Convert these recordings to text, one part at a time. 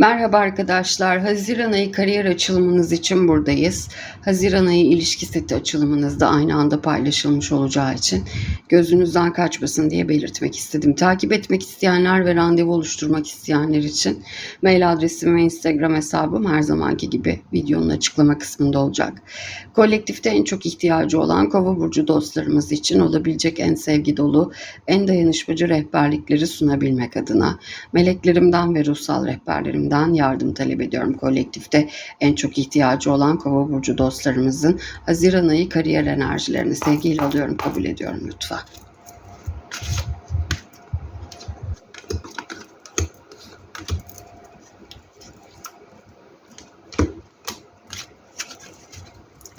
Merhaba arkadaşlar. Haziran ayı kariyer açılımınız için buradayız. Haziran ayı ilişki seti açılımınızda aynı anda paylaşılmış olacağı için gözünüzden kaçmasın diye belirtmek istedim. Takip etmek isteyenler ve randevu oluşturmak isteyenler için mail adresim ve Instagram hesabım her zamanki gibi videonun açıklama kısmında olacak. Kolektifte en çok ihtiyacı olan Kova burcu dostlarımız için olabilecek en sevgi dolu, en dayanışmacı rehberlikleri sunabilmek adına meleklerimden ve ruhsal rehberlerimden yardım talep ediyorum kolektifte. En çok ihtiyacı olan Kova burcu dostlarımızın Haziran ayı kariyer enerjilerini sevgiyle alıyorum, kabul ediyorum lütfen.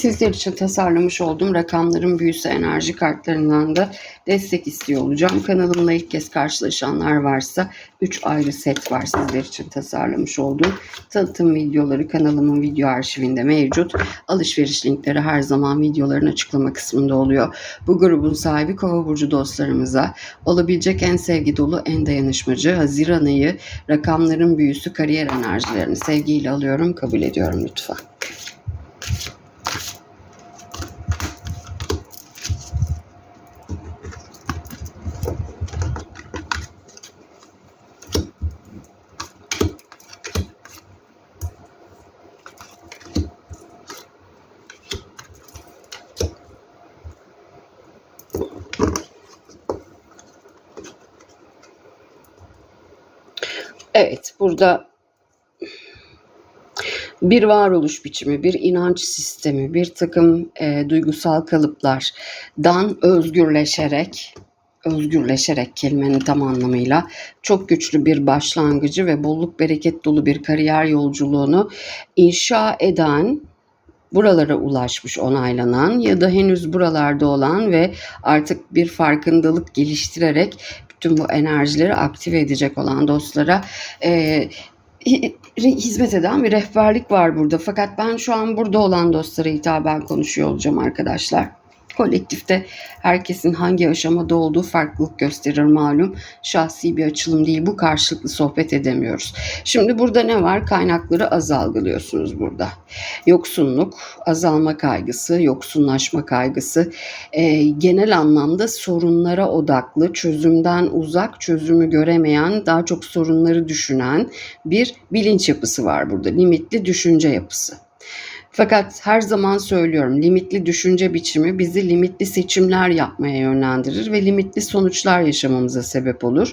Sizler için tasarlamış olduğum rakamların büyüsü enerji kartlarından da destek istiyor olacağım. Kanalımla ilk kez karşılaşanlar varsa 3 ayrı set var sizler için tasarlamış olduğum. Tanıtım videoları kanalımın video arşivinde mevcut. Alışveriş linkleri her zaman videoların açıklama kısmında oluyor. Bu grubun sahibi Kova Burcu dostlarımıza olabilecek en sevgi dolu, en dayanışmacı Haziran ayı rakamların büyüsü kariyer enerjilerini sevgiyle alıyorum, kabul ediyorum lütfen. Evet, burada bir varoluş biçimi, bir inanç sistemi, bir takım e, duygusal kalıplardan özgürleşerek, özgürleşerek kelimenin tam anlamıyla çok güçlü bir başlangıcı ve bolluk bereket dolu bir kariyer yolculuğunu inşa eden buralara ulaşmış onaylanan ya da henüz buralarda olan ve artık bir farkındalık geliştirerek bütün bu enerjileri aktive edecek olan dostlara e, hizmet eden bir rehberlik var burada. Fakat ben şu an burada olan dostlara hitaben konuşuyor olacağım arkadaşlar. Kolektifte herkesin hangi aşamada olduğu farklılık gösterir malum. Şahsi bir açılım değil bu karşılıklı sohbet edemiyoruz. Şimdi burada ne var? Kaynakları az algılıyorsunuz burada. Yoksunluk, azalma kaygısı, yoksunlaşma kaygısı, e, genel anlamda sorunlara odaklı, çözümden uzak, çözümü göremeyen, daha çok sorunları düşünen bir bilinç yapısı var burada. Limitli düşünce yapısı. Fakat her zaman söylüyorum limitli düşünce biçimi bizi limitli seçimler yapmaya yönlendirir ve limitli sonuçlar yaşamamıza sebep olur.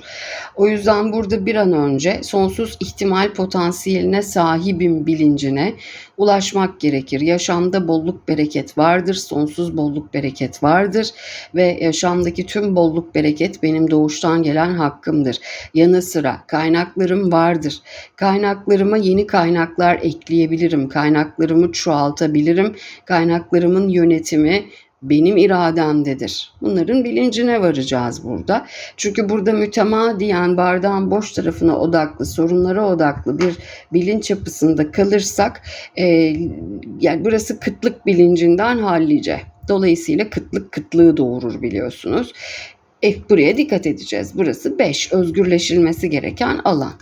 O yüzden burada bir an önce sonsuz ihtimal potansiyeline sahibim bilincine ulaşmak gerekir. Yaşamda bolluk bereket vardır, sonsuz bolluk bereket vardır ve yaşamdaki tüm bolluk bereket benim doğuştan gelen hakkımdır. Yanı sıra kaynaklarım vardır. Kaynaklarıma yeni kaynaklar ekleyebilirim. Kaynaklarımı çoğaltabilirim. Kaynaklarımın yönetimi benim irademdedir. Bunların bilincine varacağız burada. Çünkü burada mütemadiyen bardağın boş tarafına odaklı, sorunlara odaklı bir bilinç yapısında kalırsak e, yani burası kıtlık bilincinden hallice. Dolayısıyla kıtlık kıtlığı doğurur biliyorsunuz. E, buraya dikkat edeceğiz. Burası 5 özgürleşilmesi gereken alan.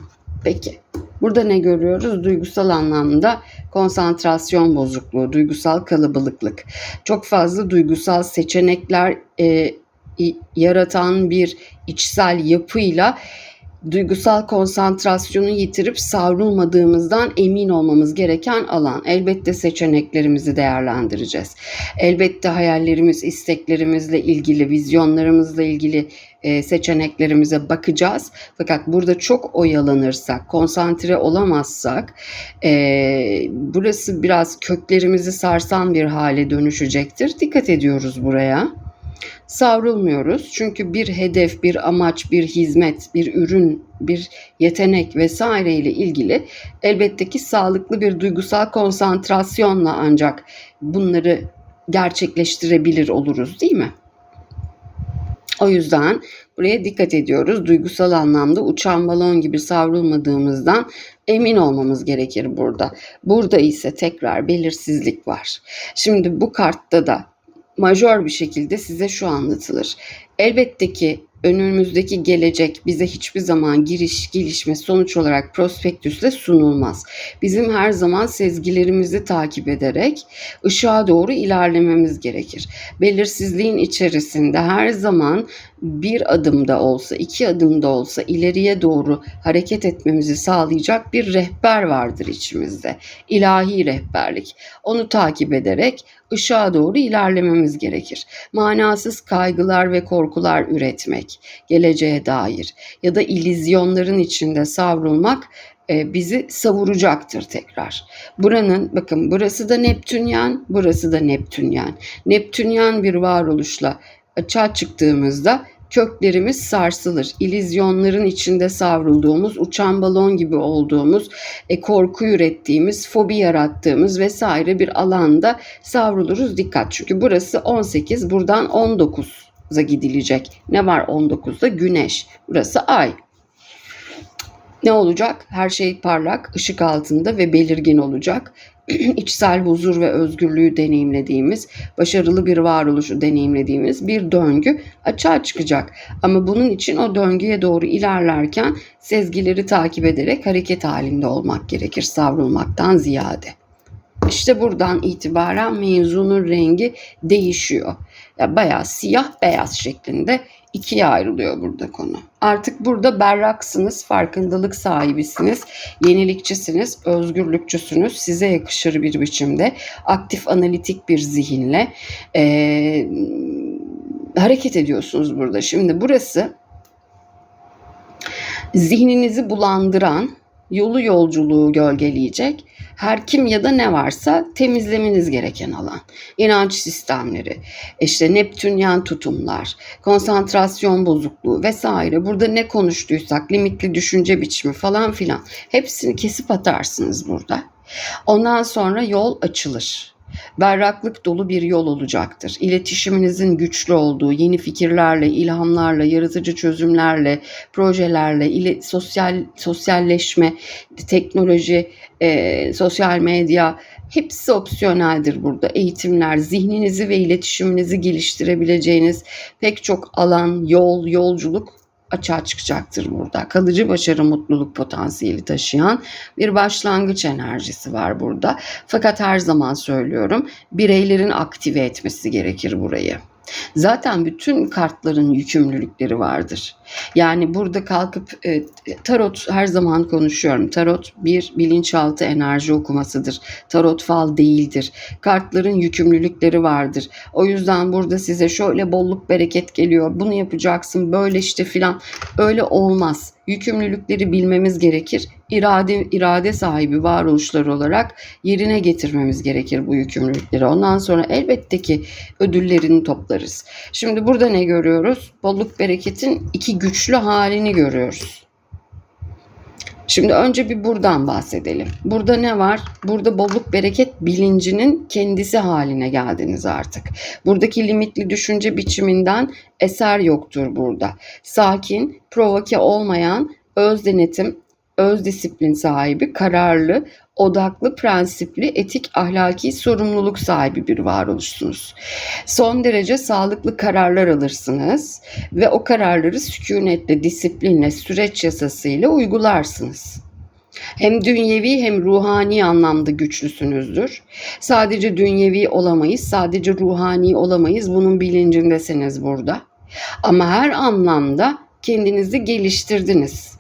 Peki burada ne görüyoruz? Duygusal anlamda konsantrasyon bozukluğu, duygusal kalabalıklık. Çok fazla duygusal seçenekler e, yaratan bir içsel yapıyla duygusal konsantrasyonu yitirip savrulmadığımızdan emin olmamız gereken alan. Elbette seçeneklerimizi değerlendireceğiz. Elbette hayallerimiz, isteklerimizle ilgili, vizyonlarımızla ilgili seçeneklerimize bakacağız. Fakat burada çok oyalanırsak, konsantre olamazsak e, burası biraz köklerimizi sarsan bir hale dönüşecektir. Dikkat ediyoruz buraya savrulmuyoruz. Çünkü bir hedef, bir amaç, bir hizmet, bir ürün, bir yetenek vesaire ile ilgili elbette ki sağlıklı bir duygusal konsantrasyonla ancak bunları gerçekleştirebilir oluruz değil mi? O yüzden buraya dikkat ediyoruz. Duygusal anlamda uçan balon gibi savrulmadığımızdan emin olmamız gerekir burada. Burada ise tekrar belirsizlik var. Şimdi bu kartta da majör bir şekilde size şu anlatılır. Elbette ki önümüzdeki gelecek bize hiçbir zaman giriş, gelişme sonuç olarak prospektüsle sunulmaz. Bizim her zaman sezgilerimizi takip ederek ışığa doğru ilerlememiz gerekir. Belirsizliğin içerisinde her zaman bir adımda olsa, iki adımda olsa ileriye doğru hareket etmemizi sağlayacak bir rehber vardır içimizde. İlahi rehberlik. Onu takip ederek ışığa doğru ilerlememiz gerekir. Manasız kaygılar ve korkular üretmek, geleceğe dair ya da ilizyonların içinde savrulmak e, bizi savuracaktır tekrar. Buranın bakın burası da Neptünyen, burası da Neptünyen. Neptünyen bir varoluşla açığa çıktığımızda köklerimiz sarsılır. İlizyonların içinde savrulduğumuz, uçan balon gibi olduğumuz, e, korku ürettiğimiz, fobi yarattığımız vesaire bir alanda savruluruz. Dikkat çünkü burası 18, buradan 19'a gidilecek. Ne var 19'da? Güneş. Burası ay. Ne olacak? Her şey parlak, ışık altında ve belirgin olacak. içsel huzur ve özgürlüğü deneyimlediğimiz, başarılı bir varoluşu deneyimlediğimiz bir döngü açığa çıkacak. Ama bunun için o döngüye doğru ilerlerken sezgileri takip ederek hareket halinde olmak gerekir savrulmaktan ziyade. İşte buradan itibaren mevzunun rengi değişiyor. Ya bayağı siyah beyaz şeklinde ikiye ayrılıyor burada konu. Artık burada berraksınız, farkındalık sahibisiniz, yenilikçisiniz, özgürlükçüsünüz. Size yakışır bir biçimde aktif analitik bir zihinle e, hareket ediyorsunuz burada. Şimdi burası zihninizi bulandıran, yolu yolculuğu gölgeleyecek her kim ya da ne varsa temizlemeniz gereken alan. İnanç sistemleri, işte Neptünyen tutumlar, konsantrasyon bozukluğu vesaire. Burada ne konuştuysak, limitli düşünce biçimi falan filan hepsini kesip atarsınız burada. Ondan sonra yol açılır berraklık dolu bir yol olacaktır. İletişiminizin güçlü olduğu, yeni fikirlerle, ilhamlarla, yaratıcı çözümlerle, projelerle, ile, sosyal sosyalleşme, teknoloji, e, sosyal medya hepsi opsiyoneldir burada. Eğitimler, zihninizi ve iletişiminizi geliştirebileceğiniz pek çok alan, yol, yolculuk açığa çıkacaktır burada. Kalıcı başarı mutluluk potansiyeli taşıyan bir başlangıç enerjisi var burada. Fakat her zaman söylüyorum bireylerin aktive etmesi gerekir burayı. Zaten bütün kartların yükümlülükleri vardır. Yani burada kalkıp e, tarot her zaman konuşuyorum. Tarot bir bilinçaltı enerji okumasıdır. Tarot fal değildir. Kartların yükümlülükleri vardır. O yüzden burada size şöyle bolluk bereket geliyor. Bunu yapacaksın böyle işte filan. Öyle olmaz yükümlülükleri bilmemiz gerekir. İrade, irade sahibi varoluşlar olarak yerine getirmemiz gerekir bu yükümlülükleri. Ondan sonra elbette ki ödüllerini toplarız. Şimdi burada ne görüyoruz? Bolluk bereketin iki güçlü halini görüyoruz. Şimdi önce bir buradan bahsedelim. Burada ne var? Burada bolluk bereket bilincinin kendisi haline geldiniz artık. Buradaki limitli düşünce biçiminden eser yoktur burada. Sakin, provoke olmayan, öz denetim, öz disiplin sahibi, kararlı, odaklı, prensipli, etik, ahlaki sorumluluk sahibi bir varoluşsunuz. Son derece sağlıklı kararlar alırsınız ve o kararları sükunetle, disiplinle, süreç yasasıyla uygularsınız. Hem dünyevi hem ruhani anlamda güçlüsünüzdür. Sadece dünyevi olamayız, sadece ruhani olamayız. Bunun bilincindesiniz burada. Ama her anlamda kendinizi geliştirdiniz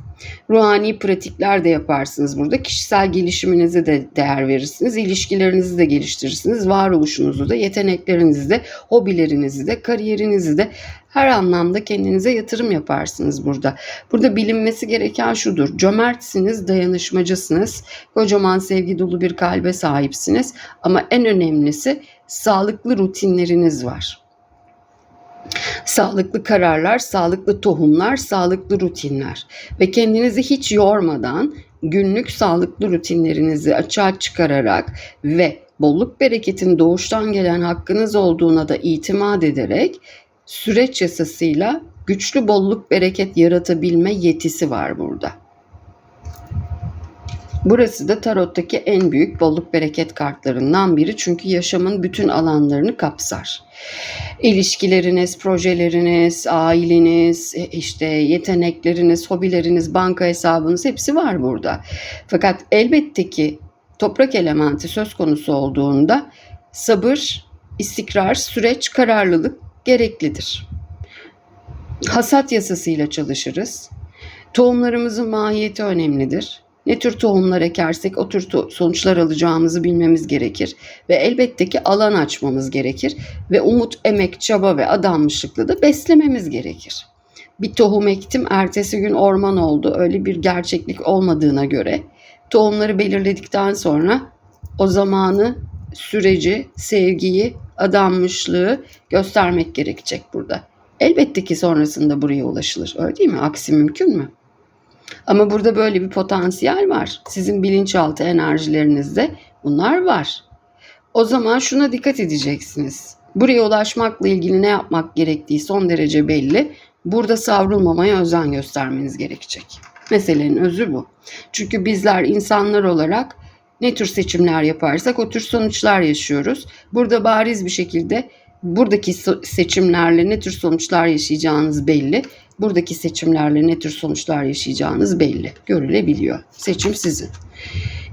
ruhani pratikler de yaparsınız burada. Kişisel gelişiminize de değer verirsiniz. ilişkilerinizi de geliştirirsiniz. Varoluşunuzu da, yeteneklerinizi de, hobilerinizi de, kariyerinizi de her anlamda kendinize yatırım yaparsınız burada. Burada bilinmesi gereken şudur. Cömertsiniz, dayanışmacısınız. Kocaman sevgi dolu bir kalbe sahipsiniz. Ama en önemlisi sağlıklı rutinleriniz var. Sağlıklı kararlar, sağlıklı tohumlar, sağlıklı rutinler ve kendinizi hiç yormadan günlük sağlıklı rutinlerinizi açığa çıkararak ve bolluk bereketin doğuştan gelen hakkınız olduğuna da itimat ederek süreç yasasıyla güçlü bolluk bereket yaratabilme yetisi var burada. Burası da tarottaki en büyük bolluk bereket kartlarından biri çünkü yaşamın bütün alanlarını kapsar. İlişkileriniz, projeleriniz, aileniz, e, işte yetenekleriniz, hobileriniz, banka hesabınız hepsi var burada. Fakat elbette ki toprak elementi söz konusu olduğunda sabır, istikrar, süreç, kararlılık gereklidir. Hasat yasasıyla çalışırız. Tohumlarımızın mahiyeti önemlidir. Ne tür tohumlar ekersek o tür sonuçlar alacağımızı bilmemiz gerekir. Ve elbette ki alan açmamız gerekir. Ve umut, emek, çaba ve adanmışlıkla da beslememiz gerekir. Bir tohum ektim, ertesi gün orman oldu. Öyle bir gerçeklik olmadığına göre tohumları belirledikten sonra o zamanı, süreci, sevgiyi, adanmışlığı göstermek gerekecek burada. Elbette ki sonrasında buraya ulaşılır. Öyle değil mi? Aksi mümkün mü? Ama burada böyle bir potansiyel var. Sizin bilinçaltı enerjilerinizde bunlar var. O zaman şuna dikkat edeceksiniz. Buraya ulaşmakla ilgili ne yapmak gerektiği son derece belli. Burada savrulmamaya özen göstermeniz gerekecek. Meselenin özü bu. Çünkü bizler insanlar olarak ne tür seçimler yaparsak o tür sonuçlar yaşıyoruz. Burada bariz bir şekilde buradaki seçimlerle ne tür sonuçlar yaşayacağınız belli. Buradaki seçimlerle ne tür sonuçlar yaşayacağınız belli. Görülebiliyor. Seçim sizin.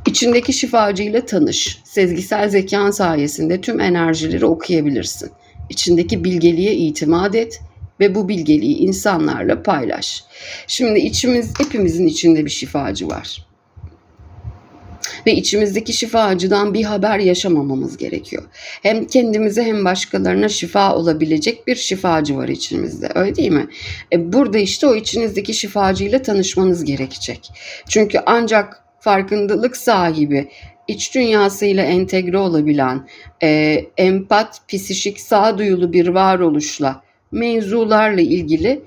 İçindeki şifacıyla tanış. Sezgisel zekan sayesinde tüm enerjileri okuyabilirsin. İçindeki bilgeliğe itimat et ve bu bilgeliği insanlarla paylaş. Şimdi içimiz hepimizin içinde bir şifacı var. Ve içimizdeki şifacıdan bir haber yaşamamamız gerekiyor. Hem kendimize hem başkalarına şifa olabilecek bir şifacı var içimizde. Öyle değil mi? E burada işte o içinizdeki şifacıyla tanışmanız gerekecek. Çünkü ancak farkındalık sahibi, iç dünyasıyla entegre olabilen, e, empat, psişik, sağduyulu bir varoluşla mevzularla ilgili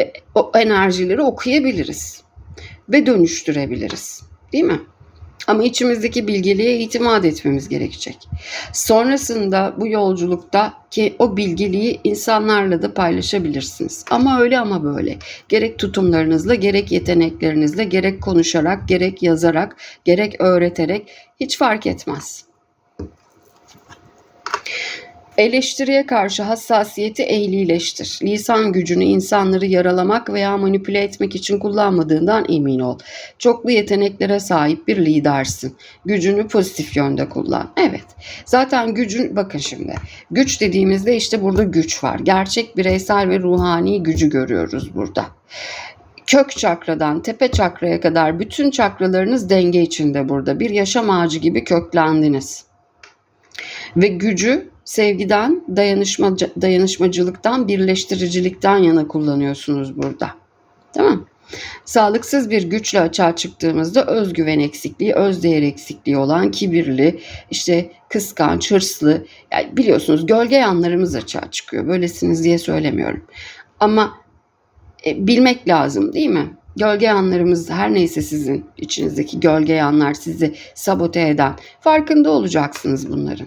e, o enerjileri okuyabiliriz ve dönüştürebiliriz. Değil mi? Ama içimizdeki bilgeliğe itimat etmemiz gerekecek. Sonrasında bu yolculukta ki o bilgeliği insanlarla da paylaşabilirsiniz. Ama öyle ama böyle. Gerek tutumlarınızla, gerek yeteneklerinizle, gerek konuşarak, gerek yazarak, gerek öğreterek hiç fark etmez. Eleştiriye karşı hassasiyeti ehlileştir. Lisan gücünü insanları yaralamak veya manipüle etmek için kullanmadığından emin ol. Çoklu yeteneklere sahip bir lidersin. Gücünü pozitif yönde kullan. Evet. Zaten gücün bakın şimdi. Güç dediğimizde işte burada güç var. Gerçek bireysel ve ruhani gücü görüyoruz burada kök çakradan tepe çakraya kadar bütün çakralarınız denge içinde burada. Bir yaşam ağacı gibi köklendiniz. Ve gücü sevgiden, dayanışma, dayanışmacılıktan, birleştiricilikten yana kullanıyorsunuz burada. Tamam Sağlıksız bir güçle açığa çıktığımızda özgüven eksikliği, özdeğer eksikliği olan kibirli, işte kıskanç, hırslı, yani biliyorsunuz gölge yanlarımız açığa çıkıyor. Böylesiniz diye söylemiyorum. Ama e, bilmek lazım değil mi? Gölge yanlarımız her neyse sizin içinizdeki gölge yanlar sizi sabote eden farkında olacaksınız bunların.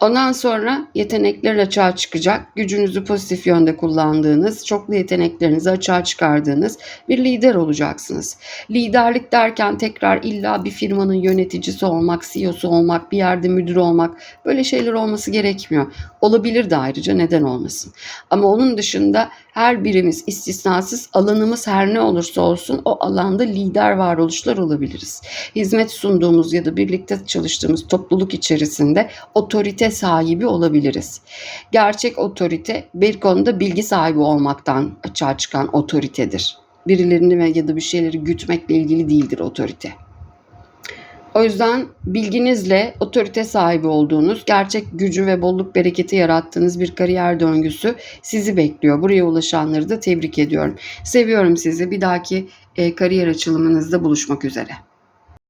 Ondan sonra yetenekler açığa çıkacak. Gücünüzü pozitif yönde kullandığınız, çoklu yeteneklerinizi açığa çıkardığınız bir lider olacaksınız. Liderlik derken tekrar illa bir firmanın yöneticisi olmak, CEO'su olmak, bir yerde müdür olmak böyle şeyler olması gerekmiyor. Olabilir de ayrıca neden olmasın. Ama onun dışında her birimiz istisnasız alanımız her ne olursa olsun o alanda lider varoluşlar olabiliriz. Hizmet sunduğumuz ya da birlikte çalıştığımız topluluk içerisinde otorite sahibi olabiliriz. Gerçek otorite bir konuda bilgi sahibi olmaktan açığa çıkan otoritedir. Birilerini ya da bir şeyleri gütmekle ilgili değildir otorite. O yüzden bilginizle otorite sahibi olduğunuz, gerçek gücü ve bolluk bereketi yarattığınız bir kariyer döngüsü sizi bekliyor. Buraya ulaşanları da tebrik ediyorum. Seviyorum sizi. Bir dahaki e, kariyer açılımınızda buluşmak üzere.